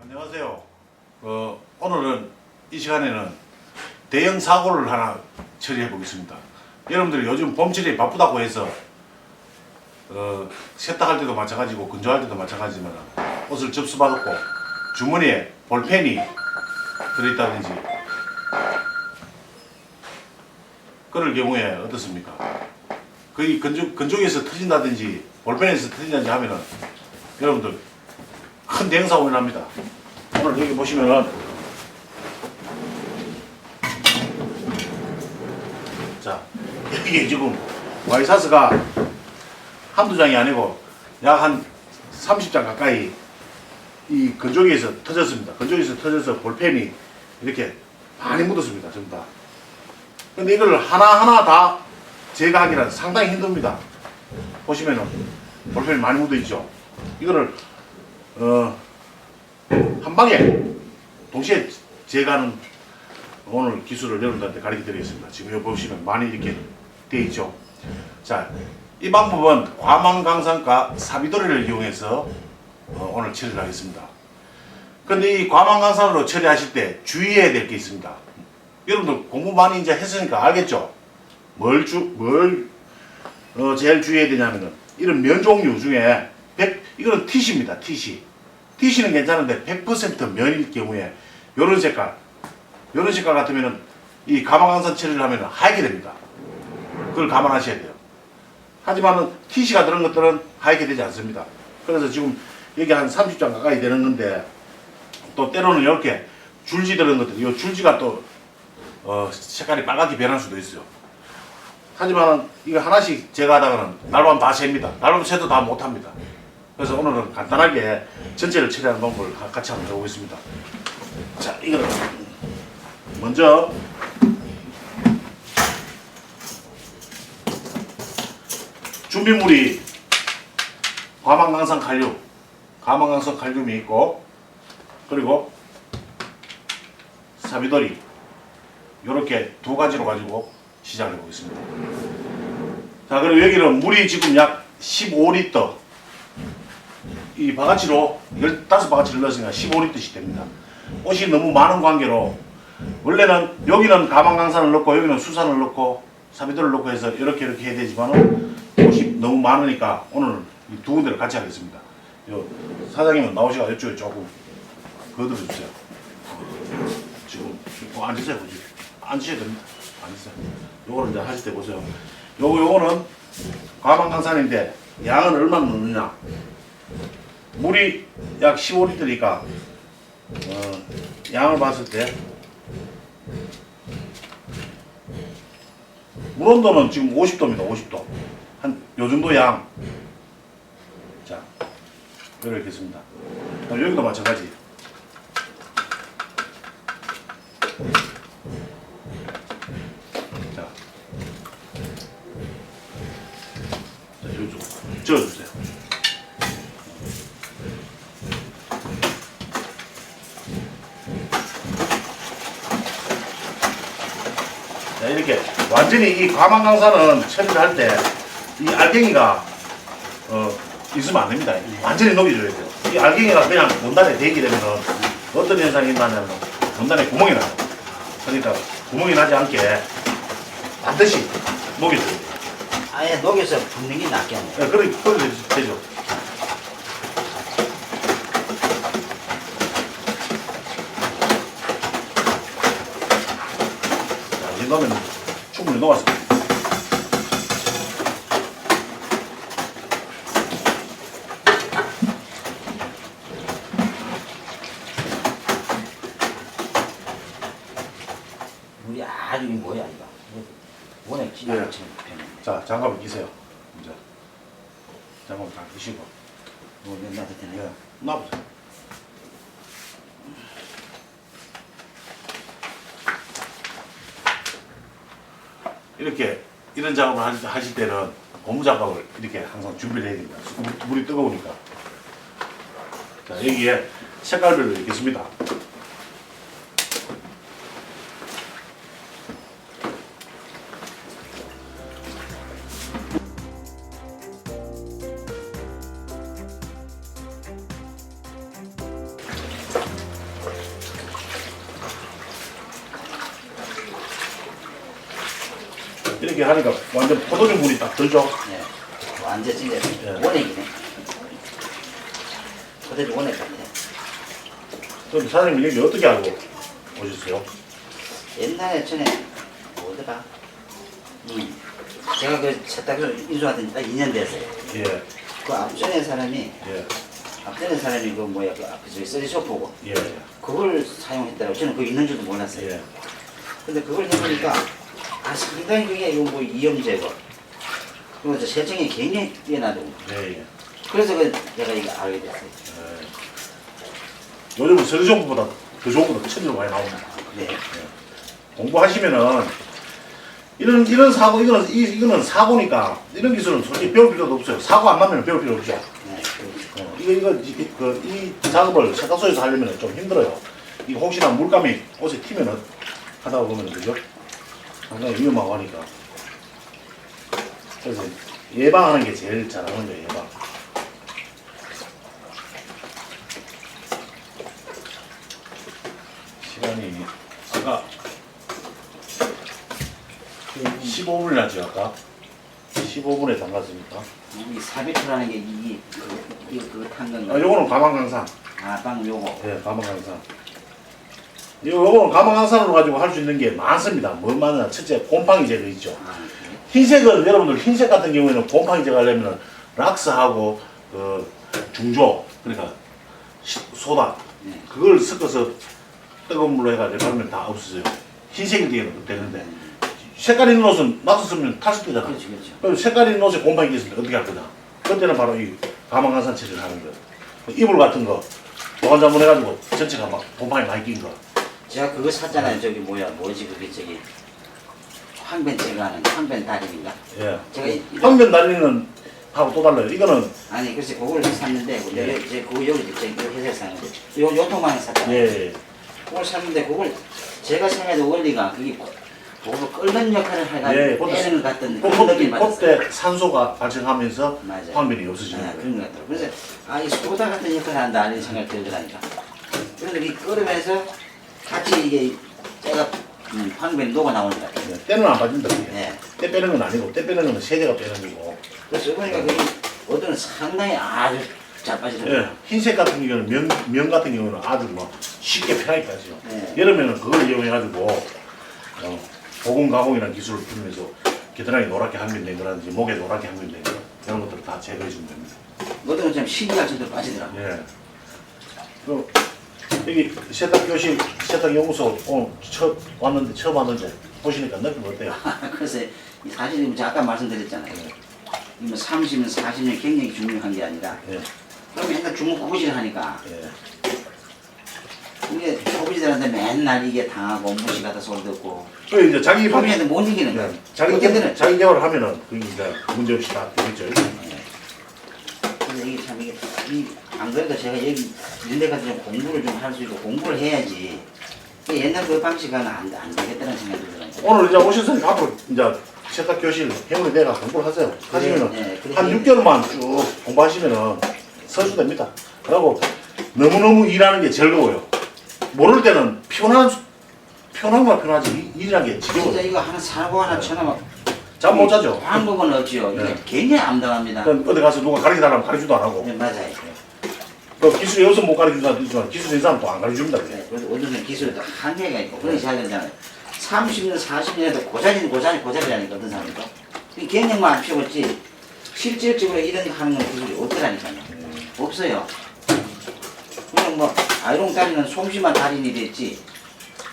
안녕하세요. 어, 오늘은 이 시간에는 대형 사고를 하나 처리해 보겠습니다. 여러분들이 요즘 봄철이 바쁘다고 해서 어, 세탁할 때도 마찬가지고 건조할 때도 마찬가지지만 옷을 접수받았고 주머니에 볼펜이 들어있다든지 그럴 경우에 어떻습니까? 거의 건조, 건조기에서 터진다든지 볼펜에서 터진다든지 하면은 여러분들 큰 사고가 납니다. 오늘 여기 보시면은 자 여기 지금 와이사스가 한두 장이 아니고 약 한 30장 가까이 이 건조기에서 터졌습니다. 건조기에서 터져서 볼펜이 이렇게 많이 묻었습니다. 전부 다. 근데 이걸 하나하나 다 제거하기는 상당히 힘듭니다. 보시면은 볼펜이 많이 묻어 있죠. 이거를 어, 한 방에 동시에 제거하는 오늘 기술을 여러분들한테 가르쳐 드리겠습니다. 지금 여기 보시면 많이 이렇게 되어 있죠. 자, 이 방법은 과망강산과 사비도리를 이용해서 어, 오늘 처리를 하겠습니다. 근데 이 과망강산으로 처리하실 때 주의해야 될 게 있습니다. 여러분들 공부 많이 이제 했으니까 알겠죠? 뭘 주, 뭘, 어, 제일 주의해야 되냐면은, 이런 면 종류 중에 100, 이거는 티시입니다, 티시. 티시는 괜찮은데 100% 면일 경우에 요런 색깔, 요런 색깔 같으면은 이 가망강산 처리를 하면 하얗게 됩니다. 그걸 감안하셔야 돼요. 하지만은 티시가 들은 것들은 하얗게 되지 않습니다. 그래서 지금 여기 한 30장 가까이 되는 건데 또 때로는 이렇게 줄지 들은 것들, 이 줄지가 또 어, 색깔이 빨갛게 변할 수도 있어요. 하지만은 이거 하나씩 제거하다가는 날밤 다 셉니다. 날밤 새도 다 못합니다. 그래서 오늘은 간단하게 전체를 처리하는 방법을 가- 같이 한번 해보겠습니다. 자, 이거는 먼저 준비물이 과망강산 칼륨, 과망강산 칼륨이 있고 그리고 사비돌이 이렇게 두 가지로 가지고 시작을 해보겠습니다. 자, 그리고 여기는 물이 지금 약 15리터 이 바가지로 15바가지를 넣었으니까 15리터씩 됩니다. 옷이 너무 많은 관계로 원래는 여기는 가망강산을 넣고 여기는 수산을 넣고 사비돌을 넣고 해서 이렇게 이렇게 해야 되지만은 옷이 너무 많으니까 오늘 이두 군데를 같이 하겠습니다. 요 사장님은 나오시가 이쪽에 조금 거들어 주세요. 지금 뭐 앉으세요, 보지. 앉으셔야 됩니다. 앉으세요. 요거를 이제 하실 때 보세요. 요거 요거는 가망강산인데 양은 얼마나 넣느냐? 물이 약 15리터니까 어, 양을 봤을 때 물 온도는 지금 50도입니다. 50도. 한 요 정도 양. 자. 어, 여기도 마찬가지. 자, 자, 요쪽 저어주세요. 자, 이렇게 완전히 이 과망강산은 처리를 할 때 이 알갱이가 어, 있으면 안 됩니다. 완전히 녹여줘야 돼요. 이 알갱이가 그냥 원단에 대기 되면 어떤 현상이 나냐면 원단에 구멍이 나요. 그러니까 구멍이 나지 않게 반드시 녹여줘야 돼요. 아예 녹여서 붓는 게 낫겠네. 네, 그래, 그래 되죠. 자, 이 정도 면 충분히 녹았습니다. 물이 아주 이 뭐야 이거. 원액 예. 진짜 치는 편이네. 자, 장갑을 끼세요. 이제 장갑을 다 끼시고. 뭐 맨날 그때네. 예, 놔보세요. 이런 작업을 하- 하실 때는 고무 작업을 이렇게 항상 준비를 해야 됩니다. 물- 물이 뜨거우니까. 자, 여기에 색깔별로 있습니다. 들죠. 네. 완전 진짜 예. 원액이네. 그대로 원액 같아. 그럼 사장님 여기 어떻게 알고 오셨어요? 옛날에 전에 뭐더라? 음. 제가 그 세탁소 인수한테 딱 2년 됐어요. 예, 그 앞전에 사람이 예, 앞전에 사람이 그 뭐야 그 앞에 저기 쓰리쇼프고 예, 그걸 사용했더라고. 저는 그거 있는 줄도 몰랐어요. 예. 근데 그걸 해보니까 아 상당히 그게 이거 뭐 이염 제거 그리고 저 세정이 굉장히 뛰어나더군요. 예, 예. 그래서 그 내가 이거 알게 됐어요. 요즘은 서류정보보다 더 좋은 것도 천지로 많이 나옵니다. 그래. 공부하시면은 이런 이런 사고 이거는 이, 이거는 사고니까 이런 기술은 솔직히 배울 필요도 없어요. 사고 안 나면 배울 필요 없죠. 네. 그렇죠. 어, 이거 이거 이, 그, 이 작업을 세탁소에서 하려면 좀 힘들어요. 이거 혹시나 물감이 옷에 튀면은 하다 보면 그죠? 상당히 위험하고 하니까. 그래서 예방하는 게 제일 잘하는 거예요. 예방. 시간이 아까 15분 나죠 아까 15분에 담갔으니까 이 사비트라는 게 이게 그, 이거 그거 탄 건가? 아 요거는 가망강산 아 빵 요거. 예 가망강산 요 요거는 가망강산으로 가지고 할 수 있는 게 많습니다 뭐 많냐 첫째 곰팡이 제거 있죠 아, 그래? 흰색은 여러분들 흰색 같은 경우에는 곰팡이 제거하려면 락스하고 그 중조 그러니까 시- 소다 네. 그걸 섞어서 뜨거운 물로 해가지고 하면 다 없어져요 흰색이 되는 되는데 색깔 있는 옷은 놔뒀으면 탈색되잖아 그렇죠, 그렇죠. 그럼 색깔 있는 옷에 곰팡이 있으면 어떻게 할 거냐 그때는 바로 이 가망간산 처리를 하는 거예요 이불 같은 거 보관자문 해가지고 전체가 막 곰팡이 많이 낀 거 제가 그거 샀잖아요. 저기 뭐야, 뭐지 그게 저기 황변 제거하는 황변 달인인가? 예. 제가 이- 황변 달리는 하고 또 달라요 이거는 아니 글쎄 그걸 샀는데 예. 여- 제 그거 여기 저기 회사에서 샀는데 요 요통만 샀잖아요. 예, 그걸 샀는데 그걸 제가 생각해도 원리가 그게 그걸 끓는 역할을 해가지고 예, 그것도 빼는 것 같은 그- 그런 느낌이 그- 받았어요. 그때 산소가 발생하면서 맞아요. 황변이 없어지는 아, 거예요. 그런 것 같더라고요. 그래서 아, 이 소다 같은 역할을 한다 이런 생각이 들더라니까. 그래서 이 끓으면서 같이 이게 제가 음, 녹아 나오는 것 같아요. 예, 때는 안 빠진다. 그게. 네. 때 빼는 건 아니고 때 빼는 건 세제가 빼는 거고. 그래서 보니까 그게 어떤 상당히 아주 잘 빠지더라고요. 예, 흰색 같은 경우는 면, 면 같은 경우는 아주 뭐 쉽게 편하게 빠지죠. 네. 여름에는 그걸 이용해가지고 어, 보공 가공이라는 기술을 풀면서 겨드랑이 노랗게 한면 된 거라든지 목에 노랗게 한면 된 거 이런 것들을 다 제거해 주면 됩니다. 어떤 좀 신기할 정도로 빠지더라고요. 예. 그 여기 세탁 교실, 세탁 연구소 오늘 처음 왔는데 처음 왔는데 보시니까 느낌 어때요? 그래서 이 사실은 제가 아까 말씀드렸잖아요. 이뭐 30년, 40년 굉장히 중요한 게 아니라 예, 그럼 맨날 주무구구질 하니까 예. 이게 초보지들한테 맨날 이게 당하고 무시가다 소리 듣고 그 이제 자기 방 초보지한테 못 이기는 거예요. 네. 자기 어쨌든 개발, 자기 개발을 하면은 그 이제 문제 없이 다 되겠죠. 그래서 이게 참 이게 이 안 그래도 제가 여기 이런 데 가서 좀 공부를 좀 할 수 있고 공부를 해야지 이게 옛날 그 방식은 안, 안 되겠다는 생각이 들더라고요. 오늘 이제 오셨으니까 앞으로 이제 세탁 교실 행운이 내가 공부를 하세요. 하시면은 네, 그래. 한 6개월만 쭉 공부하시면은 선수됩니다. 그리고 너무너무 일하는 게 즐거워요. 모를 때는 피곤한 피곤한 건 이- 일이라는 게 진짜 지겨워요. 이거 하나 사고 하나 쳐놓으면 잠못 자죠. 방법은 없지요. 이게 네. 굉장히 암담합니다. 어디 가서 누가 가르쳐 달라면 가르쳐도 안 하고 네, 맞아요. 그 기술이 없으면 못 가르쳐 사람도 있지만 기술이 있는 또안 가르쳐 줍니다. 그게. 네, 그래서 어떤 기술도 한계가 있고 그런 잘 되잖아요. 30년, 40년에도 고자리는 고자리, 고자리라니까 어떤 사람도. 이 개념만 안 피웠지 실질적으로 이런 거 하는 건 기술이 없더라니까요. 없어요. 그냥 뭐 아이롱 달리는 솜씨만 달인이 됐지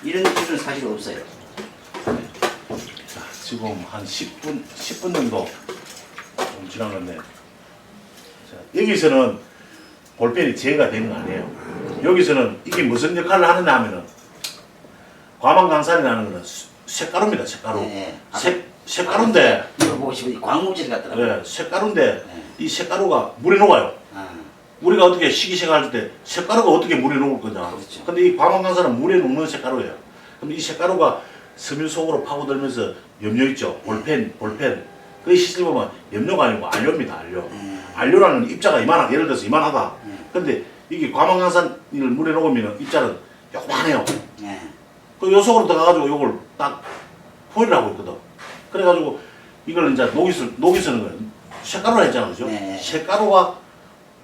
이런 기술은 사실 없어요. 자, 지금 한 10분, 10분 정도 좀 지난 건데, 자, 여기서는 볼펜이 제거가 되는 거 아니에요. 여기서는 이게 무슨 역할을 하느냐 하면은, 과망강산이라는 거는 수- 색가루입니다, 색가루. 네. 색, 색가루인데, 이거 보고 싶어 광무질 같더라고요. 예, 색가루인데, 네. 이 색가루가 물에 녹아요. 아, 우리가 어떻게 식이색할 때 색가루가 어떻게 물에 녹을 거냐. 그렇죠. 근데 이 과망강산은 물에 녹는 색가루예요. 그럼 이 색가루가 섬유 속으로 파고들면서 염료 있죠. 볼펜, 볼펜. 그 시술 보면 염료가 아니고 알료입니다, 알료. 음. 알료라는 입자가 이만하, 예를 들어서 이만하다. 음. 근데 이게 과망강산 이걸 물에 녹으면 입자는 요만해요. 예. 그 요속으로 들어가가지고 요걸 딱 포일을 하고 있거든. 그래가지고 이걸 이제 녹이 쓰, 녹이 쓰는 거예요. 쇳가루라 했잖아, 그죠? 네. 쇳가루가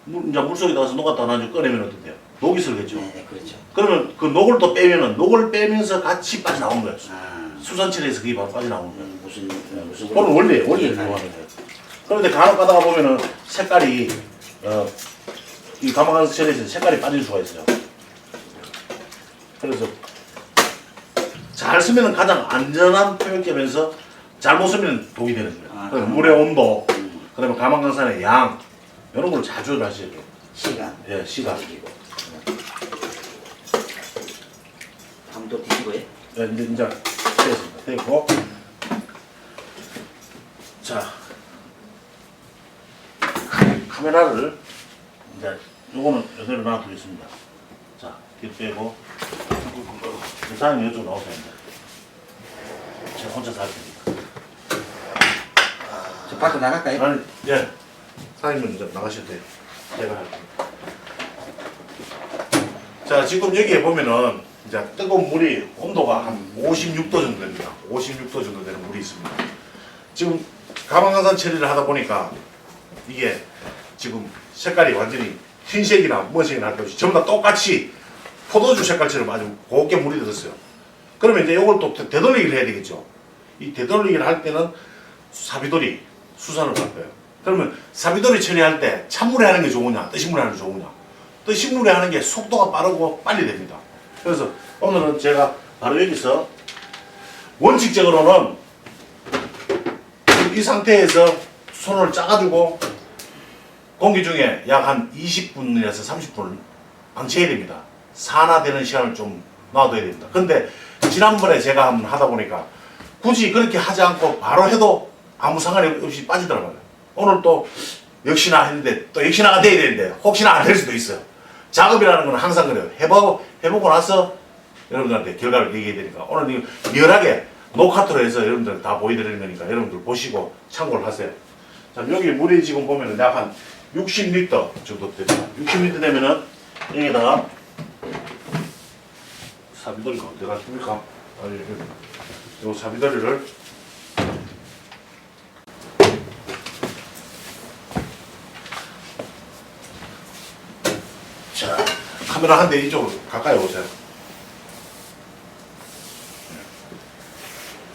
물, 이제 물속에 나가서 녹았다 나중에 꺼내면 어떻대요? 녹이 슬겠죠. 네, 네, 그렇죠. 그러면 그 녹을 또 빼면은 녹을 빼면서 같이 빠져나오는 거예요. 아, 수산체에서 그게 바로 빠져나오는 거예요. 음, 무슨 무슨 그건 원래 원래 예, 들어가는 거예요. 그런데 간혹 가다가 보면은 색깔이 어 이 가마솥체에서 색깔이 빠질 수가 있어요. 그래서 잘 쓰면은 가장 안전한 표현점에서 잘못 쓰면 독이 되는 거예요. 아, 그래서 음. 물의 온도, 음, 그다음에 가망강산의 양 이런 걸잘 조절하셔야 돼요. 시간. 예, 시간. 밤도 뒤지고요. 네, 이제 이제 됐습니다. 됐고 자 카메라를 이제 요거는 이대로 놔두겠습니다. 자, 뒤 빼고 그 사장님 이쪽 나오세요. 제가 혼자 살 테니까. 저 밖으로 나갈까요? 아니, 예. 사장님은 이제 나가셔도 돼요. 제가 할게요. 자, 지금 여기에 보면은 이제 뜨거운 물이 온도가 한 56도 정도 됩니다. 56도 정도 되는 물이 있습니다. 지금 가망강산 처리를 하다 보니까 이게 지금 색깔이 완전히 흰색이나 무색이나 할 것 없이 전부 다 똑같이 포도주 색깔처럼 아주 곱게 물이 들었어요. 그러면 이제 이걸 또 되- 되돌리기를 해야 되겠죠. 이 되돌리기를 할 때는 사비돌이 수산을 할 거예요. 그러면 사비돌이 처리할 때 찬물에 하는 게 좋으냐, 뜨신물에 하는 게 좋으냐. 뜨신물에 하는 게 속도가 빠르고 빨리 됩니다. 그래서 오늘은 제가 바로 여기서 원칙적으로는 이 상태에서 손을 짜가지고 공기 중에 약 한 20분에서 30분을 방치해야 됩니다. 산화되는 시간을 좀 놔둬야 됩니다. 근데 지난번에 제가 한번 하다 보니까 굳이 그렇게 하지 않고 바로 해도 아무 상관이 없이 빠지더라고요. 오늘 또 역시나 했는데 또 역시나가 돼야 되는데 혹시나 안 될 수도 있어요. 작업이라는 건 항상 그래요. 해보고, 해보고 나서 여러분들한테 결과를 얘기해야 되니까 오늘 이 리얼하게 노카트로 해서 여러분들 다 보여드리는 거니까 여러분들 보시고 참고를 하세요. 자, 여기 물이 지금 보면은 약한 60리터 정도 됩니다. 60리터 되면은 여기다가 사비돌이가 어디 갔습니까? 아니, 요 사비돌이를 자, 카메라 한 대 이쪽으로 가까이 오세요.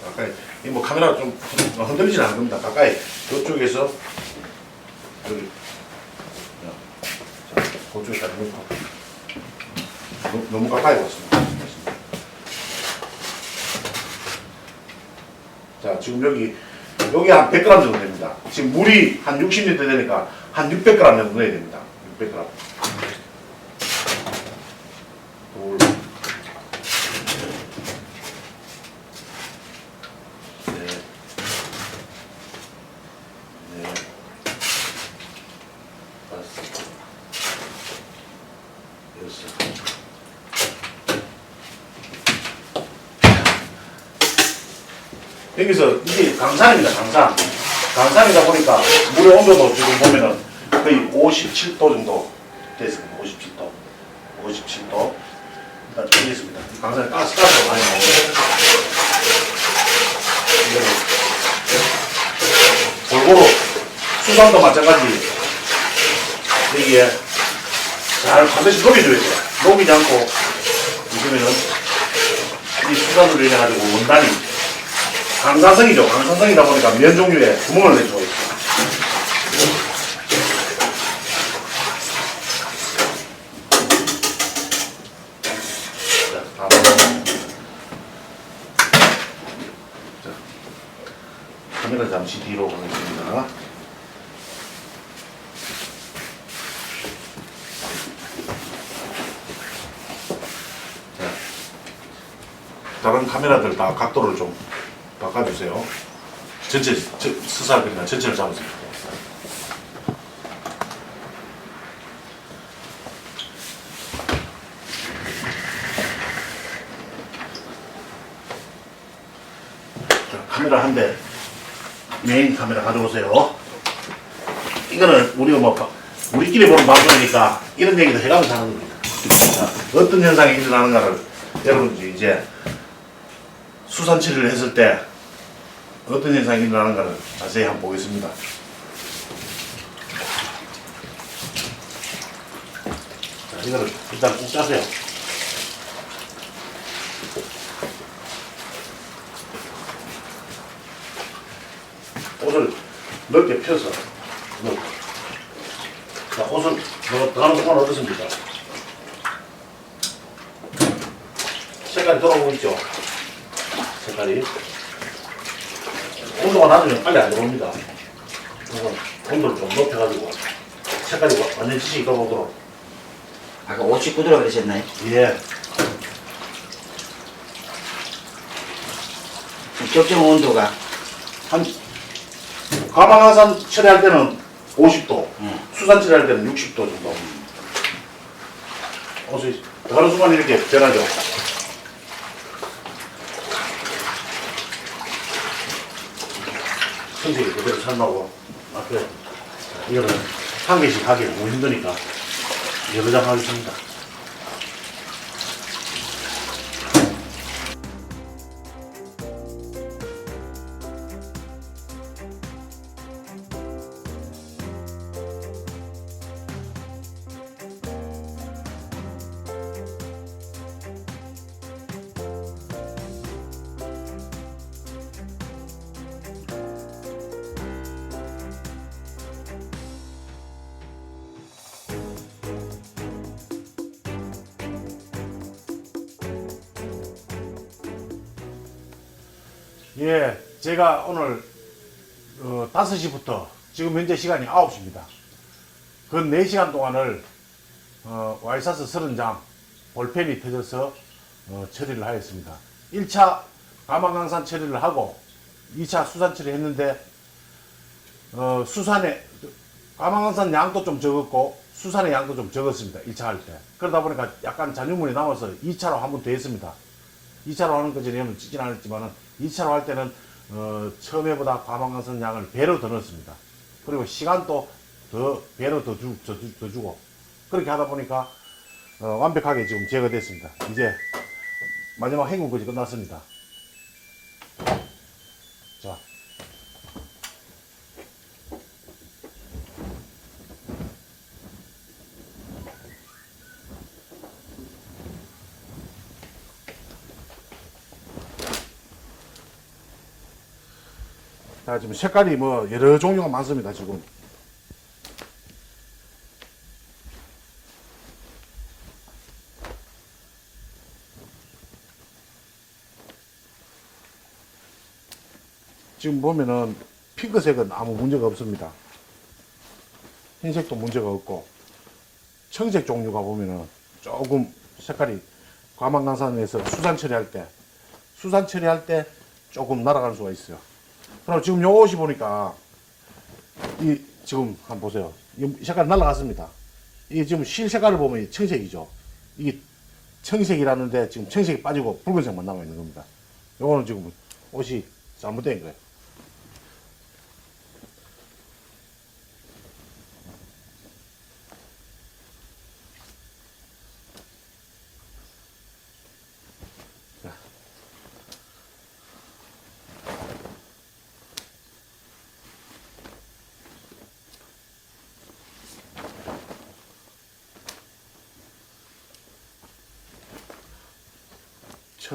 가까이. 이 뭐 카메라가 좀 흔들리진 않을 겁니다. 가까이. 이쪽에서 여기. 자, 그쪽에다 놓고. 너무, 너무 가까이 왔습니다. 자, 지금 여기 여기 한 100g 정도 됩니다. 지금 물이 한 60리터 되니까 한 600g 정도 넣어야 됩니다. 600g. 여기서 이게 강산입니다, 강산. 강산이다 보니까 물의 온도도 지금 보면은 거의 57도 정도 됐습니다. 57도. 57도. 일단 드리겠습니다. 강산에 가스, 가스가 많이 나오고. 골고루 수산도 마찬가지 여기에 잘 반드시 녹여줘야 돼요. 녹이지 않고 있으면은 이 수산으로 인해 가지고 원단이 강산성이죠. 강산성이다 보니까 면 종류에 구멍을 낼 수가 있어요. 자. 자, 카메라 잠시 뒤로 가겠습니다. 자, 다른 카메라들 다 각도를 좀 바꿔주세요. 전체 저, 스사들이나 전체를 잡으세요. 자, 카메라 한 대, 메인 카메라 가져오세요. 이거는 우리가 뭐 바- 우리끼리 보는 방송이니까 이런 얘기도 해가면서 하는 겁니다. 자, 어떤 현상이 일어나는가를 여러분들이 이제 수산 처리를 했을 때 어떤 현상이 일어나는가를 자세히 한번 보겠습니다. 자, 이거를 일단 꾹 짜세요. 옷을 넓게 펴서. 자, 옷을 들어가는 동안 어떻습니까? 색깔이 돌아오고 있죠? 색깔이. 온도가 낮으면 빨리 안 들어옵니다. 이건 온도를 좀 높여가지고 색깔이 와- 완전 지시 들어오도록. 아까 59도라 그러셨나요? 예. 적정 온도가 한, 가방화산 처리할 때는 50도, 음. 수산 처리할 때는 60도 정도. 옷이 들어가는 순간 이렇게 변하죠. 선생이 그대로 삶하고 앞에 이거는 한 개씩 하기 너무 힘드니까 여러 장 하겠습니다. 예, 제가 오늘 어, 5시부터 지금 현재 시간이 9시입니다. 그 4시간 동안을 어, 와이사스 30장 볼펜이 터져서 어, 처리를 하였습니다. 1차 가망강산 처리를 하고 2차 수산 처리 했는데 어, 수산의 가망강산 양도 좀 적었고 수산의 양도 좀 적었습니다. 1차 할 때. 그러다 보니까 약간 잔유물이 남아서 2차로 한 번 더 했습니다. 2차로 하는 거지는 찍진 않았지만은 2차로 할 때는 어, 처음에보다 과방강선 양을 배로 더 넣었습니다. 그리고 시간도 더 배로 더, 주, 더, 주- 더 주고 그렇게 하다 보니까 어, 완벽하게 지금 제거됐습니다. 이제 마지막 행군까지 끝났습니다. 자, 지금 색깔이 뭐 여러 종류가 많습니다, 지금. 지금 보면은 핑크색은 아무 문제가 없습니다. 흰색도 문제가 없고 청색 종류가 보면은 조금 색깔이 과망강산에서 수산 처리할 때 수산 처리할 때 조금 날아갈 수가 있어요. 그럼 지금 요 옷이 보니까 이 지금 한번 보세요. 이 색깔 날아갔습니다. 이게 지금 실 색깔을 보면 이 청색이죠. 이게 청색이라는데 지금 청색이 빠지고 붉은색만 남아 있는 겁니다. 요거는 지금 옷이 잘못된 거예요.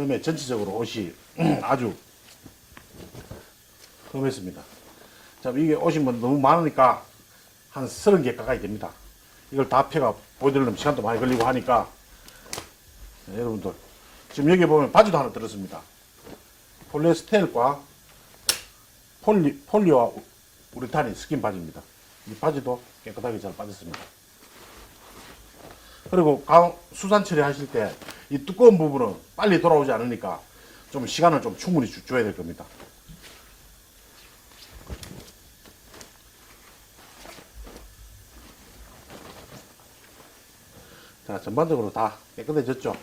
처음에 전체적으로 옷이 아주 험했습니다. 자, 이게 옷이 뭐 너무 많으니까 한 30개 가까이 됩니다. 이걸 다 펴가 보여드리려면 시간도 많이 걸리고 하니까 네, 여러분들 지금 여기 보면 바지도 하나 들었습니다. 폴리에스테르과 폴리, 폴리와 우- 우레탄이 스킨 바지입니다. 이 바지도 깨끗하게 잘 빠졌습니다. 그리고 강, 수산 처리하실 때 이 두꺼운 부분은 빨리 돌아오지 않으니까 좀 시간을 좀 충분히 주, 줘야 될 겁니다. 자, 전반적으로 다 깨끗해졌죠?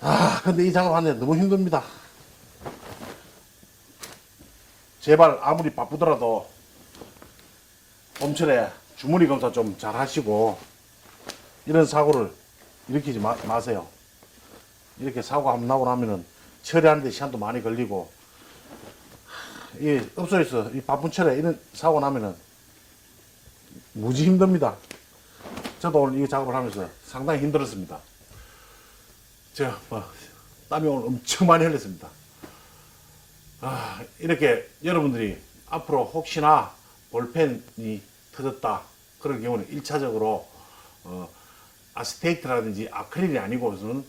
아, 근데 이 작업하는데 너무 힘듭니다. 제발 아무리 바쁘더라도 봄철에 주머니 검사 좀 잘 하시고 이런 사고를 일으키지 마, 마세요. 이렇게 사고 한번 나고 나면은 처리하는데 시간도 많이 걸리고 이 업소에서 이 바쁜 철에 이런 사고 나면은 무지 힘듭니다. 저도 오늘 이 작업을 하면서 상당히 힘들었습니다. 제가 뭐 땀이 오늘 엄청 많이 흘렸습니다. 아, 이렇게 여러분들이 앞으로 혹시나 볼펜이 터졌다 그럴 경우는 1차적으로 어, 아스테이트라든지 아크릴이 아니고서는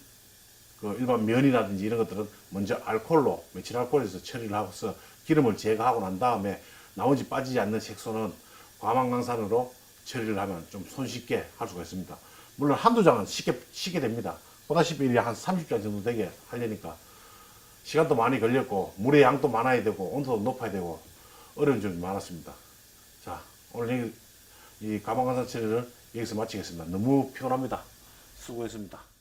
그 일반 면이라든지 이런 것들은 먼저 알코올로 메칠 알코올에서 처리를 하고서 기름을 제거하고 난 다음에 나머지 빠지지 않는 색소는 과망강산으로 처리를 하면 좀 손쉽게 할 수가 있습니다. 물론 한두 장은 쉽게 쉽게 됩니다. 보다시피 한 30장 정도 되게 하려니까 시간도 많이 걸렸고 물의 양도 많아야 되고 온도도 높아야 되고 어려운 점이 많았습니다. 자 오늘 이, 처리를 여기서 마치겠습니다. 너무 피곤합니다. 수고했습니다.